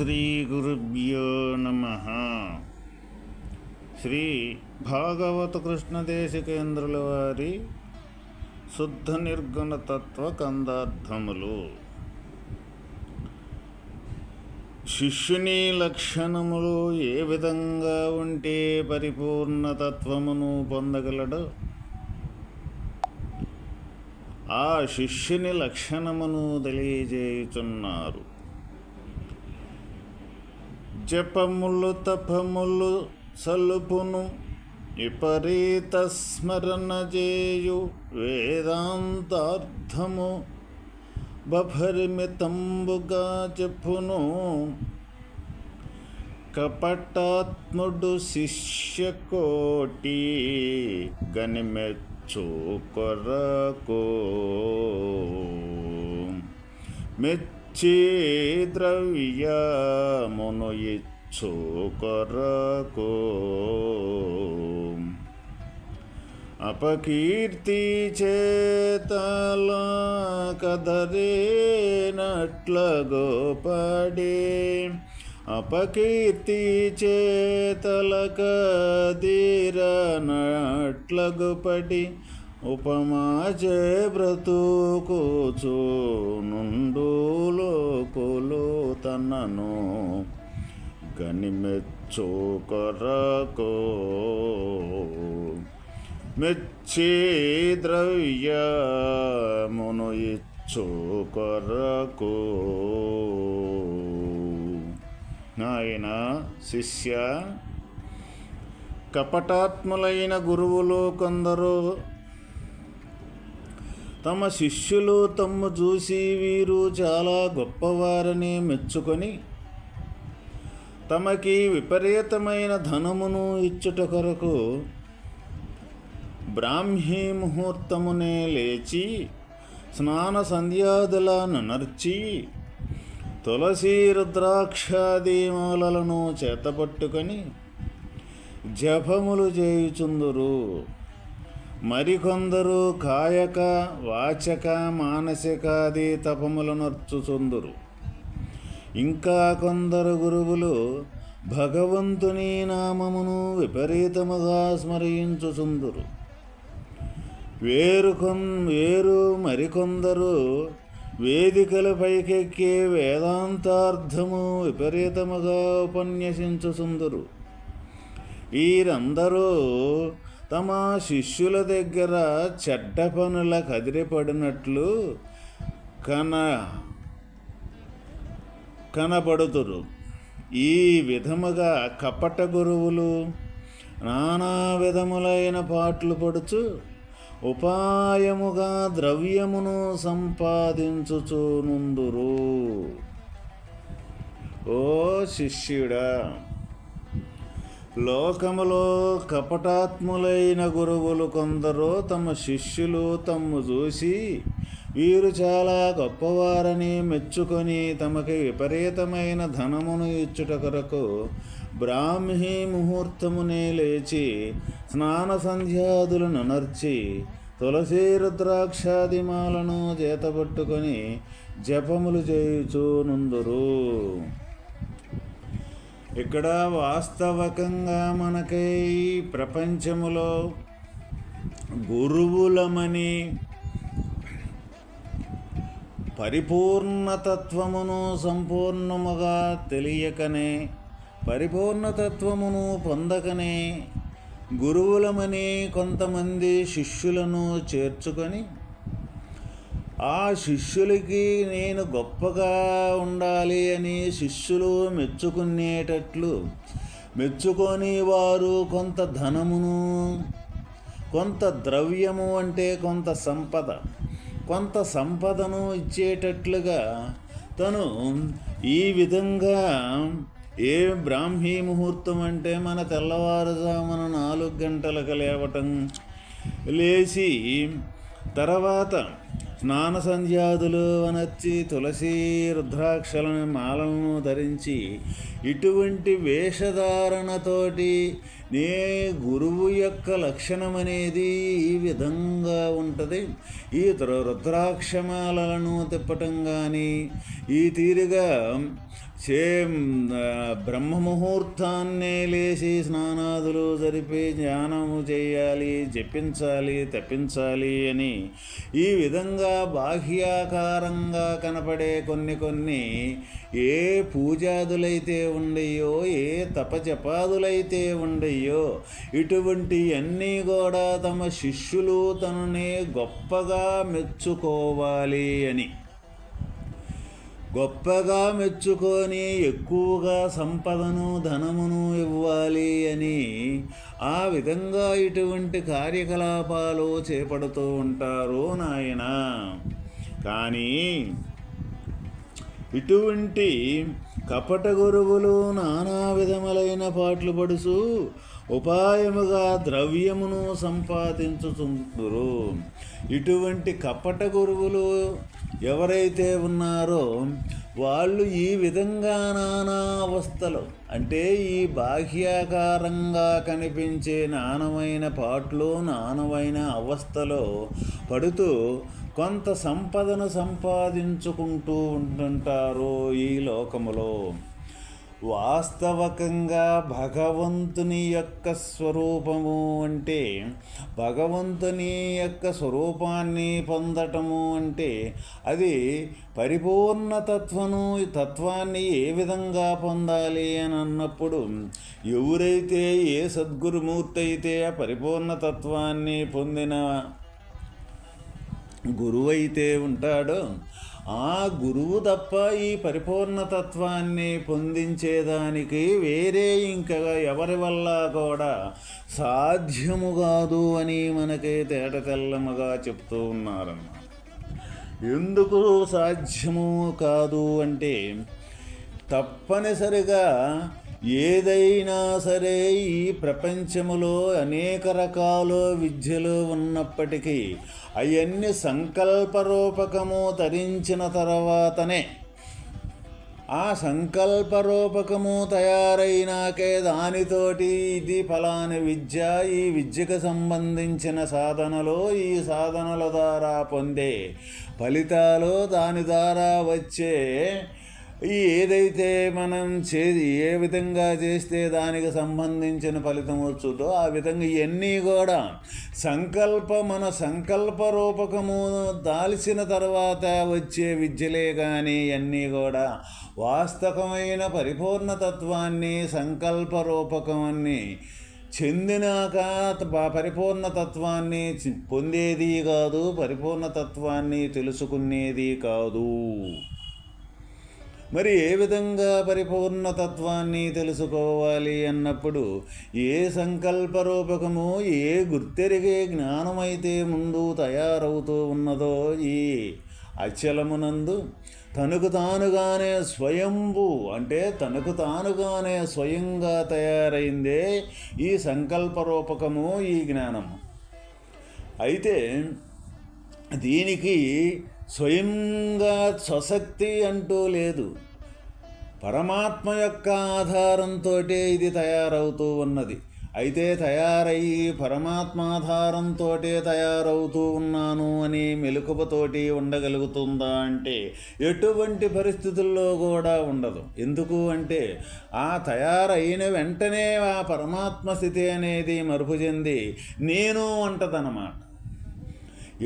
శ్రీ గురుభ్యో నమ. శ్రీ భాగవత కృష్ణదేశికేంద్రుల వారి శుద్ధ నిర్గుణ తత్వ కందార్థములు. శిష్యుని లక్షణములు ఏ విధంగా ఉంటే పరిపూర్ణ తత్వమును ఆ శిష్యుని లక్షణమును తెలియజేయుచున్నారు. జపములు తపములు సలుపును విపరీత స్మరణ చేయు వేదాంతార్థము. బభరిమితంబుగా చెప్పును కపటాత్ముడు శిష్యకోటి గనిమెచ్చు కొరకు. మెచ్చు ద్రవ్యమును ఇచ్చు కొరకు అపకీర్తి చేతల కదరేనట్ల గోపడే అపకీర్తి చేతల కదీరనట్లగుపడి ఉపమాచే బ్రతుకుచు నుండు లోకులు తనను. గనిమెచ్చు కొరకు మెచ్చి ద్రవ్యమును ఇచ్చు కొరకు. నాయన శిష్య కపటాత్ములైన గురువులు కొందరు తమ శిష్యులు తమ్ము చూసి వీరు చాలా గొప్పవారని మెచ్చుకొని తమకి విపరీతమైన ధనమును ఇచ్చుట కొరకు బ్రాహ్మీ ముహూర్తమునే లేచి స్నాన సంధ్యాదులను నర్చి తులసి రుద్రాక్షాదిమాలలను చేతపట్టుకొని జపములు చేయుచుందురు. మరికొందరు కాయక వాచక మానసికాది తపములు నర్చుచుందురు ఇంకా కొందరు గురువులు భగవంతుని నామమును విపరీతముగా స్మరించుచుందురు. వేరు కొన్ వేరు మరికొందరు వేదికల పైకెక్కే వేదాంతార్థము విపరీతముగా ఉపన్యసించుచుందురు. వీరందరూ తమ శిష్యుల దగ్గర చెడ్డ పనుల కదిరిపడినట్లు కన కనబడుతురు. ఈ విధముగా కపట గురువులు నానా విధములైన పాటలు పడుచు ఉపాయముగా ద్రవ్యమును సంపాదించుచునుందురు. ఓ శిష్యుడా! లోకములో కపటాత్ములైన గురువులు కొందరు తమ శిష్యులు తమ్ము చూసి వీరు చాలా గొప్పవారని మెచ్చుకొని తమకి విపరీతమైన ధనమును ఇచ్చుట కొరకు బ్రాహ్మీ ముహూర్తమునే లేచి స్నాన సంధ్యాదులను నర్చి తులసి రుద్రాక్షాదిమాలను చేతపట్టుకొని జపములు చేయుచూనుందురు ఇక్కడ వాస్తవకంగా మనకై ప్రపంచములో గురువులమని పరిపూర్ణతత్వమును సంపూర్ణముగా తెలియకనే పరిపూర్ణతత్వమును పొందకనే గురువులమని కొంతమంది శిష్యులను చేర్చుకొని ఆ శిష్యులకి నేను గొప్పగా ఉండాలి అని శిష్యులు మెచ్చుకునేటట్లు మెచ్చుకొని వారు కొంత ధనమును కొంత ద్రవ్యము అంటే కొంత సంపద కొంత సంపదను ఇచ్చేటట్లుగా తను ఈ విధంగా ఏ బ్రాహ్మీ ముహూర్తం అంటే మన తెల్లవారుజామున నాలుగు గంటలకు లేవటం లేచి తర్వాత స్నాన సంధ్యాదులు వనచ్చి తులసి రుద్రాక్షలను మాలను ధరించి ఇటువంటి వేషధారణతోటి నే గురువు యొక్క లక్షణమనేది ఈ విధంగా ఉంటుంది. ఈ రుద్రాక్షమాలను తిప్పటం కానీ ఈ తీరుగా చే బ్రహ్మముహూర్తాన్నే లేచి స్నానాదులు జరిపి ధ్యానము చేయాలి జపించాలి తప్పించాలి అని ఈ విధంగా బాహ్యాకారంగా కనపడే కొన్ని కొన్ని ఏ పూజాదులైతే ఉండయో ఏ తపజపాదులైతే ఉండయో ఇటువంటి అన్నీ కూడా తమ శిష్యులు తనని గొప్పగా మెచ్చుకోవాలి అని. గొప్పగా మెచ్చుకొని ఎక్కువగా సంపదను ధనమును ఇవ్వాలి అని ఆ విధంగా ఇటువంటి కార్యకలాపాలు చేపడుతూ ఉంటారు నాయన. కానీ ఇటువంటి కపట గురువులు నానా విధములైన పాటలు పడుచు ఉపాయముగా ద్రవ్యమును సంపాదించుతుందరు ఇటువంటి కపట గురువులు ఎవరైతే ఉన్నారో వాళ్ళు ఈ విధంగా నానా అవస్థలు అంటే ఈ బాహ్యాకారంగా కనిపించే నానమైన పాటలు నానమైన అవస్థలో పడుతూ కొంత సంపదను సంపాదించుకుంటూ ఉంటుంటారు ఈ లోకములో. వాస్తవకంగా భగవంతుని యొక్క స్వరూపము అంటే భగవంతుని యొక్క స్వరూపాన్ని పొందటము అంటే అది పరిపూర్ణతత్వను తత్వాన్ని ఏ విధంగా పొందాలి అని అన్నప్పుడు ఎవరైతే ఏ సద్గురుమూర్తి అయితే ఆ పరిపూర్ణ తత్వాన్ని పొందిన గురువైతే ఉంటాడో ఆ గురువు తప్ప ఈ పరిపూర్ణతత్వాన్ని పొందించేదానికి వేరే ఇంకా ఎవరి వల్ల కూడా సాధ్యము కాదు అని మనకి తేట తెల్లముగా చెప్తూ ఉన్నారన్నమాట. ఎందుకు సాధ్యము కాదు అంటే తప్పనిసరిగా ఏదైనా సరే ఈ ప్రపంచములో అనేక రకాల విద్యలు ఉన్నప్పటికీ అవన్నీ సంకల్పరూపకము ధరించిన తర్వాతనే ఆ సంకల్పరూపకము తయారైనాకే దానితోటి ఇది ఫలాని విద్య ఈ విద్యకు సంబంధించిన సాధనలో ఈ సాధనల ద్వారా పొందే ఫలితాలు దాని ద్వారా వచ్చే ఈ ఏదైతే మనం చే ఏ విధంగా చేస్తే దానికి సంబంధించిన ఫలితం వచ్చుతో ఆ విధంగా ఇవన్నీ కూడా సంకల్ప మన సంకల్ప రూపకము దాల్చిన తర్వాత వచ్చే విద్యలే కానీ ఇవన్నీ కూడా వాస్తవమైన పరిపూర్ణతత్వాన్ని సంకల్ప రూపకమని చెందినాక పరిపూర్ణతత్వాన్ని పొందేది కాదు పరిపూర్ణతత్వాన్ని తెలుసుకునేది కాదు. మరి ఏ విధంగా పరిపూర్ణతత్వాన్ని తెలుసుకోవాలి అన్నప్పుడు ఏ సంకల్ప రూపకము ఏ గుర్తెరిగే జ్ఞానమైతే ముందు తయారవుతూ ఉన్నదో ఈ అచలమునందు తనకు తానుగానే స్వయంభు అంటే తనకు తానుగానే స్వయంగా తయారైందే ఈ సంకల్ప రూపకము ఈ జ్ఞానము. అయితే దీనికి స్వయంగా స్వశక్తి అంటూ లేదు. పరమాత్మ యొక్క ఆధారంతో ఇది తయారవుతూ ఉన్నది. అయితే తయారయ్యి పరమాత్మాధారంతో తయారవుతూ ఉన్నాను అని మెలకువతోటి ఉండగలుగుతుందా అంటే ఎటువంటి పరిస్థితుల్లో కూడా ఉండదు. ఎందుకు అంటే ఆ తయారైన వెంటనే ఆ పరమాత్మ స్థితి అనేది మరుపు చెంది నేను అంటదనమాట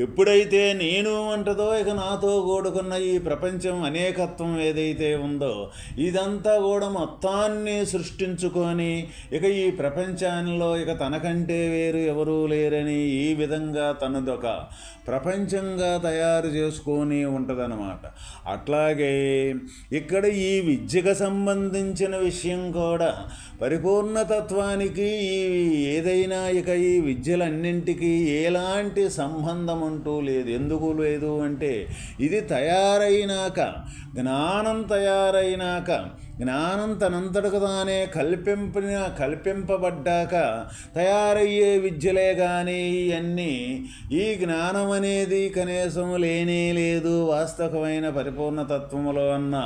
ఎప్పుడైతే నేను అంటదో ఇక నాతో కూడుకున్న ఈ ప్రపంచం అనేకత్వం ఏదైతే ఉందో ఇదంతా కూడా మొత్తాన్ని సృష్టించుకొని ఇక ఈ ప్రపంచంలో ఇక తనకంటే వేరు ఎవరూ లేరని ఈ విధంగా తనదొక ప్రపంచంగా తయారు చేసుకొని ఉంటుందన్నమాట. అట్లాగే ఇక్కడ ఈ విద్యకు సంబంధించిన విషయం కూడా పరిపూర్ణతత్వానికి ఈ ఏదైనా ఇక ఈ విద్యలన్నింటికీ ఎలాంటి సంబంధం అంటూ లేదు. ఎందుకు లేదు అంటే ఇది తయారైనాక జ్ఞానం తయారైనాక జ్ఞానం తనంతటకు తానే కల్పింపిన కల్పింపబడ్డాక తయారయ్యే విద్యలే కానీ ఇవన్నీ ఈ జ్ఞానం అనేది కనీసం లేనే లేదు. వాస్తవమైన పరిపూర్ణతత్వములో అన్న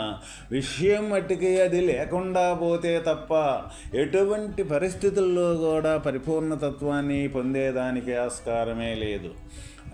విషయం మట్టికి అది లేకుండా పోతే తప్ప ఎటువంటి పరిస్థితుల్లో కూడా పరిపూర్ణతత్వాన్ని పొందేదానికి ఆస్కారమే లేదు.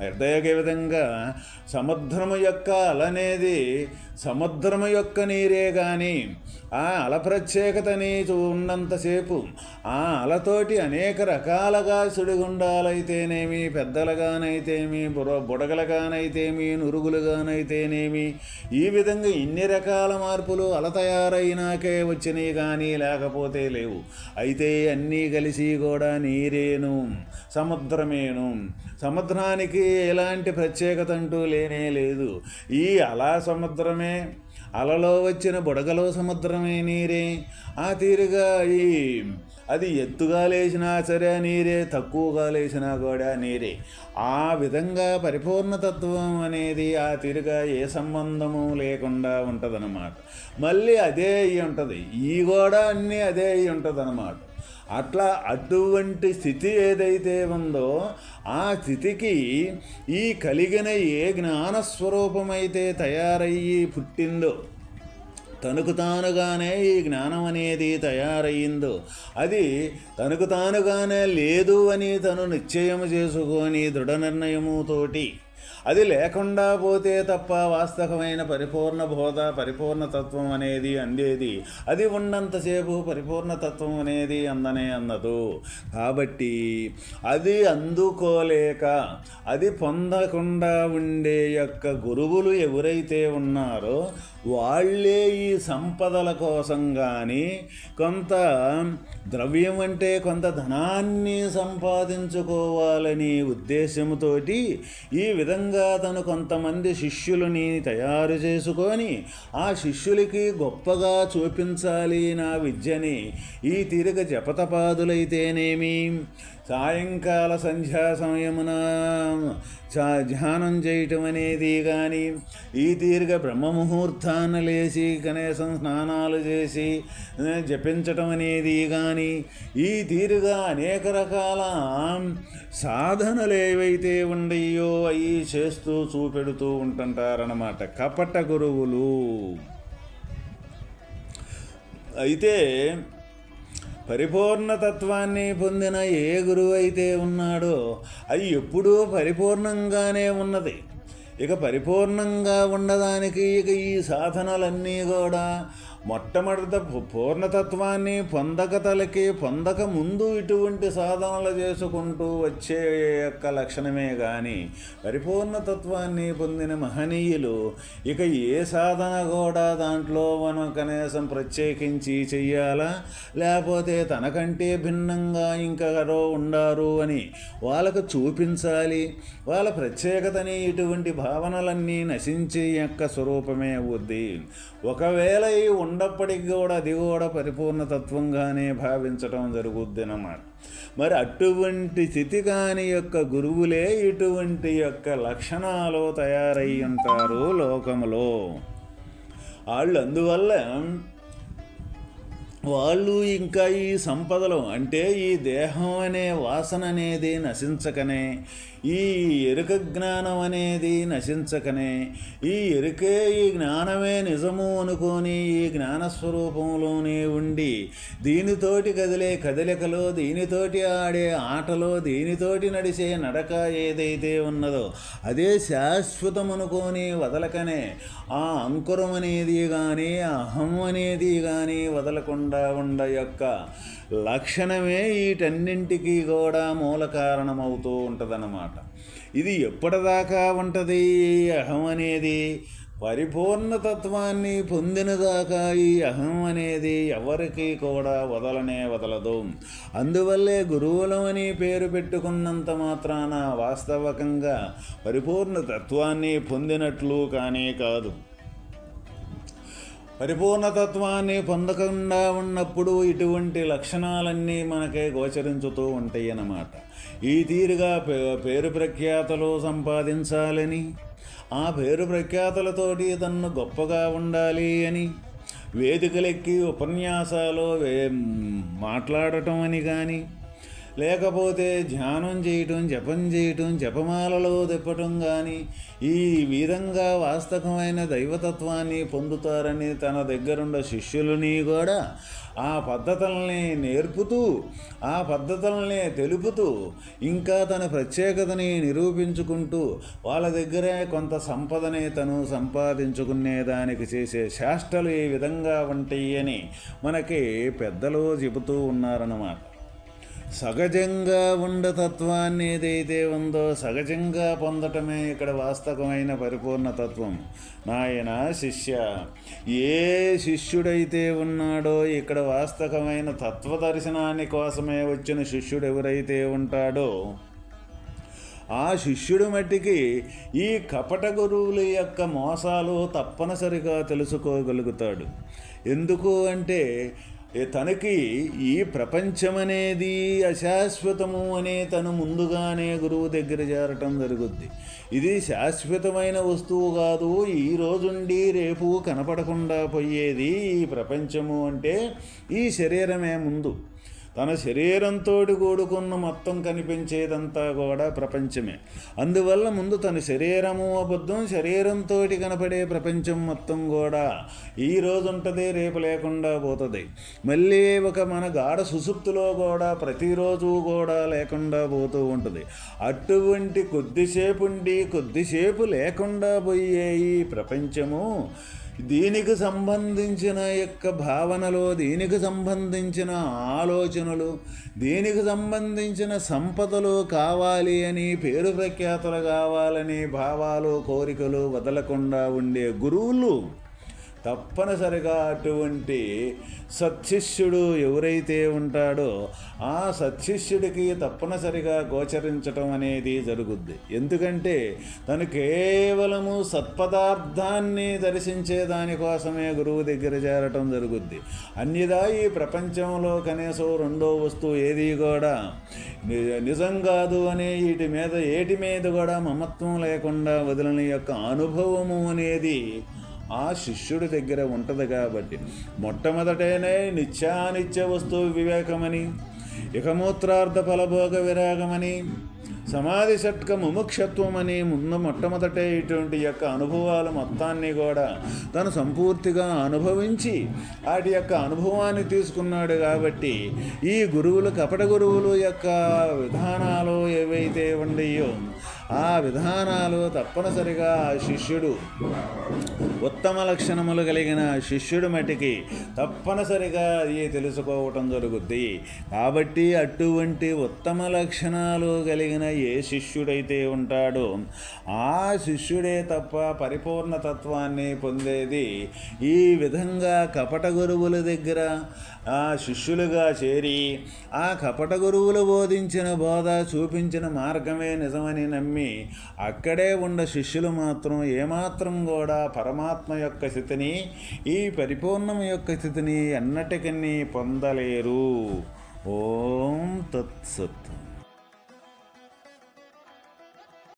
అర్థయ్యే విధంగా సముద్రము యొక్క అలనేది సముద్రము యొక్క నీరే కానీ ఆ అల ప్రత్యేకతని ఉన్నంతసేపు ఆ అలతోటి అనేక రకాలుగా సుడిగుండాలైతేనేమి పెద్దలుగానైతేమి బుర బుడగలుగానైతేమి నురుగులుగానైతేనేమి ఈ విధంగా ఇన్ని రకాల మార్పులు అల తయారైనాకే వచ్చినాయి కానీ లేకపోతే లేవు. అయితే అన్నీ కలిసి కూడా నీరేను సముద్రమేను. సముద్రానికి ఎలాంటి ప్రత్యేకత అంటూ లేనే లేదు. ఈ అలా సముద్రమే అలలో వచ్చిన బుడగలో సముద్రమే నీరే. ఆ తీరుగా ఈ అది ఎత్తుగా లేచినా సరే నీరే తక్కువగా లేచినా కూడా నీరే. ఆ విధంగా పరిపూర్ణతత్వం అనేది ఆ తీరుగా ఏ సంబంధము లేకుండా ఉంటుందన్నమాట. మళ్ళీ అదే అయి ఉంటుంది. ఈ కూడా అన్నీ అదే అయి ఉంటుంది అట్లా అటువంటి స్థితి ఏదైతే ఉందో ఆ స్థితికి ఈ కలిగిన ఏ జ్ఞానస్వరూపమైతే తయారయ్యి పుట్టిందో తనకు తానుగానే ఈ జ్ఞానం అనేది తయారయ్యిందో అది తనకు తానుగానే లేదు అని తను నిశ్చయం చేసుకొని దృఢ నిర్ణయముతోటి అది లేకుండా పోతే తప్ప వాస్తవమైన పరిపూర్ణ బోధ పరిపూర్ణతత్వం అనేది అందేది. అది ఉన్నంతసేపు పరిపూర్ణతత్వం అనేది అందనే అందదు. కాబట్టి అది అందుకోలేక అది పొందకుండా ఉండే యొక్క గురువులు ఎవరైతే ఉన్నారో వాళ్ళే ఈ సంపదల కోసం కానీ కొంత ద్రవ్యం అంటే కొంత ధనాన్ని సంపాదించుకోవాలని ఉద్దేశంతో ఈ విధంగా తను కొంతమంది శిష్యులని తయారు చేసుకొని ఆ శిష్యులకి గొప్పగా చూపించాలి నా విద్యని. ఈ తీరిక జపతపాదులైతేనేమి? సాయంకాల సంధ్యా సమయమున ధ్యానం చేయటం అనేది కానీ ఈ దీర్ఘ బ్రహ్మముహూర్తాన్ని లేచి కనీసం స్నానాలు చేసి జపించటం అనేది కానీ ఈ తీరుగా అనేక రకాల సాధనలు ఏవైతే ఉండయో అవి చేస్తూ చూపెడుతూ ఉంటుంటారన్నమాట. కపట గురువులు. అయితే పరిపూర్ణతత్వాన్ని పొందిన ఏ గురువు అయితే ఉన్నాడో అది ఎప్పుడూ పరిపూర్ణంగానే ఉన్నది. ఇక పరిపూర్ణంగా ఉండడానికి ఇక ఈ సాధనలన్నీ కూడా మొట్టమొదట పూర్ణతత్వాన్ని పొందక తలకి పొందక ముందు ఇటువంటి సాధనలు చేసుకుంటూ వచ్చే యొక్క లక్షణమే కానీ పరిపూర్ణతత్వాన్ని పొందిన మహనీయులు ఇక ఏ సాధన కూడా దాంట్లో మనం కనీసం ప్రత్యేకించి చెయ్యాలా? లేకపోతే తనకంటే భిన్నంగా ఇంకెవరో ఉండారు అని వాళ్ళకు చూపించాలి. వాళ్ళ ప్రత్యేకతని ఇటువంటి భావనలన్నీ నశించే యొక్క స్వరూపమే అవుద్ది ఒకవేళ ఈ ఉన్నప్పటికీ కూడా అది కూడా పరిపూర్ణతత్వంగానే భావించటం జరుగుద్ది అన్నమాట మరి అటువంటి స్థితి కాని యొక్క గురువులే ఇటువంటి యొక్క లక్షణాలు తయారై ఉంటారు లోకములో. వాళ్ళు అందువల్ల వాళ్ళు ఇంకా ఈ సంపదలు అంటే ఈ దేహం అనే వాసన అనేది నశించకనే ఈ ఎరుక జ్ఞానం అనేది నశించకనే ఈ ఎరుకే ఈ జ్ఞానమే నిజము అనుకొని ఈ జ్ఞానస్వరూపంలోనే ఉండి దీనితోటి కదిలే కదలికలో దీనితోటి ఆడే ఆటలో దీనితోటి నడిచే నడక ఏదైతే ఉన్నదో అదే శాశ్వతం అనుకొని వదలకనే ఆ అంకురం అనేది కానీ అహం అనేది కానీ వదలకుండా ఉండ యొక్క లక్షణమే వీటన్నింటికి కూడా మూల కారణమవుతూ ఉంటుందన్నమాట. ఇది ఎప్పటిదాకా ఉంటుంది? అహం అనేది పరిపూర్ణతత్వాన్ని పొందినదాకా ఈ అహం అనేది ఎవరికి కూడా వదలనే వదలదు. అందువల్లే గురువులమని పేరు పెట్టుకున్నంత మాత్రాన వాస్తవకంగా పరిపూర్ణ తత్వాన్ని పొందినట్లు కానే కాదు. పరిపూర్ణతత్వాన్ని పొందకుండా ఉన్నప్పుడు ఇటువంటి లక్షణాలన్నీ మనకే గోచరించుతూ ఉంటాయి అన్నమాట ఈ తీరుగా పేరు ప్రఖ్యాతలు సంపాదించాలని ఆ పేరు ప్రఖ్యాతలతోటి తన్ను గొప్పగా ఉండాలి అని వేదికలెక్కి ఉపన్యాసాలు వే- మాట్లాడటం అని కానీ లేకపోతే ధ్యానం చేయటం జపం చేయటం జపమాలలో తిప్పటం కానీ ఈ విధంగా వాస్తవమైన దైవతత్వాన్ని పొందుతారని తన దగ్గరున్న శిష్యులని కూడా ఆ పద్ధతుల్ని నేర్పుతూ ఆ పద్ధతుల్ని తెలుపుతూ ఇంకా తన ప్రత్యేకతని నిరూపించుకుంటూ వాళ్ళ దగ్గరే కొంత సంపదని తను సంపాదించుకునే దానికి చేసే శాస్త్రలు ఈ విధంగా ఉంటాయి అని మనకి పెద్దలు చెబుతూ ఉన్నారన్నమాట. సహజంగా ఉండ తత్వాన్ని ఏదైతే ఉందో సహజంగా పొందటమే ఇక్కడ వాస్తవమైన పరిపూర్ణ తత్వం. నాయన శిష్య ఏ శిష్యుడైతే ఉన్నాడో ఇక్కడ వాస్తవమైన తత్వ దర్శనాన్ని కోసమే వచ్చిన శిష్యుడు ఎవరైతే ఉంటాడో ఆ శిష్యుడు మట్టికి ఈ కపట గురువుల యొక్క మోసాలు తప్పనిసరిగా తెలుసుకోగలుగుతాడు. ఎందుకు అంటే తనకి ఈ ప్రపంచం అనేది అశాశ్వతము అనే తను ముందుగానే గురువు దగ్గర చేరటం జరుగుద్ది. ఇది శాశ్వతమైన వస్తువు కాదు ఈ రోజుండి రేపు కనపడకుండా పోయేది ఈ ప్రపంచము అంటే ఈ శరీరమే ముందు. తన శరీరంతో కూడుకున్న మొత్తం కనిపించేదంతా కూడా ప్రపంచమే. అందువల్ల ముందు తన శరీరము అబద్ధం శరీరంతో కనపడే ప్రపంచం మొత్తం కూడా ఈ రోజు ఉంటుంది రేపు లేకుండా పోతుంది. మళ్ళీ ఒక మన గాఢ సుసుప్తిలో కూడా ప్రతిరోజు కూడా లేకుండా పోతూ ఉంటుంది. అటువంటి కొద్దిసేపు ఉండి కొద్దిసేపు లేకుండా పోయే ఈ ప్రపంచము దీనికి సంబంధించిన యొక్క భావనలు దీనికి సంబంధించిన ఆలోచనలు దీనికి సంబంధించిన సంపదలు కావాలి అని పేరు ప్రఖ్యాతులు కావాలని భావాలు కోరికలు వదలకుండా ఉండే గురువులు తప్పనిసరిగా అటువంటి సత్శిష్యుడు ఎవరైతే ఉంటాడో ఆ సత్శిష్యుడికి తప్పనిసరిగా గోచరించటం అనేది జరుగుద్ది. ఎందుకంటే తను కేవలము సత్పదార్థాన్ని దర్శించే దానికోసమే గురువు దగ్గర చేరటం జరుగుద్ది. అన్యదా ఈ ప్రపంచంలో కనీసం రెండో వస్తువు ఏది కూడా నిజం కాదు అనే వీటి మీద ఏటి మీద కూడా మమత్వం లేకుండా వదిలిన యొక్క అనుభవము అనేది ఆ శిష్యుడి దగ్గర ఉంటుంది కాబట్టి మొట్టమొదటనే నిత్యానిత్య వస్తువు వివేకమని ఇకమూత్రార్థ ఫలభోగ విరాగమని సమాధి షట్క ముముక్షత్వం అని ముందు మొట్టమొదటే ఇటువంటి యొక్క అనుభవాలు మొత్తాన్ని కూడా తను సంపూర్తిగా అనుభవించి వాటి యొక్క అనుభవాన్ని తీసుకున్నాడు కాబట్టి ఈ గురువులు కపట గురువులు యొక్క విధానాలు ఏవైతే ఉండయో ఆ విధానాలు తప్పనిసరిగా ఆ శిష్యుడు ఉత్తమ లక్షణములు కలిగిన శిష్యుడు మటికి తప్పనిసరిగా అది తెలుసుకోవటం జరుగుద్ది. కాబట్టి అటువంటి ఉత్తమ లక్షణాలు కలిగిన ఏ శిష్యుడైతే ఉంటాడో ఆ శిష్యుడే తప్ప పరిపూర్ణ తత్వాన్ని పొందేది ఈ విధంగా కపట గురువుల దగ్గర ఆ శిష్యులుగా చేరి ఆ కపట గురువులు బోధించిన బోధ చూపించిన మార్గమే నిజమని నమ్మి నమ్మి అక్కడే ఉన్న శిష్యులు మాత్రం ఏమాత్రం కూడా పరమాత్మ యొక్క స్థితిని ఈ పరిపూర్ణం యొక్క స్థితిని ఎన్నటికీ పొందలేరు. ఓం తత్సత్.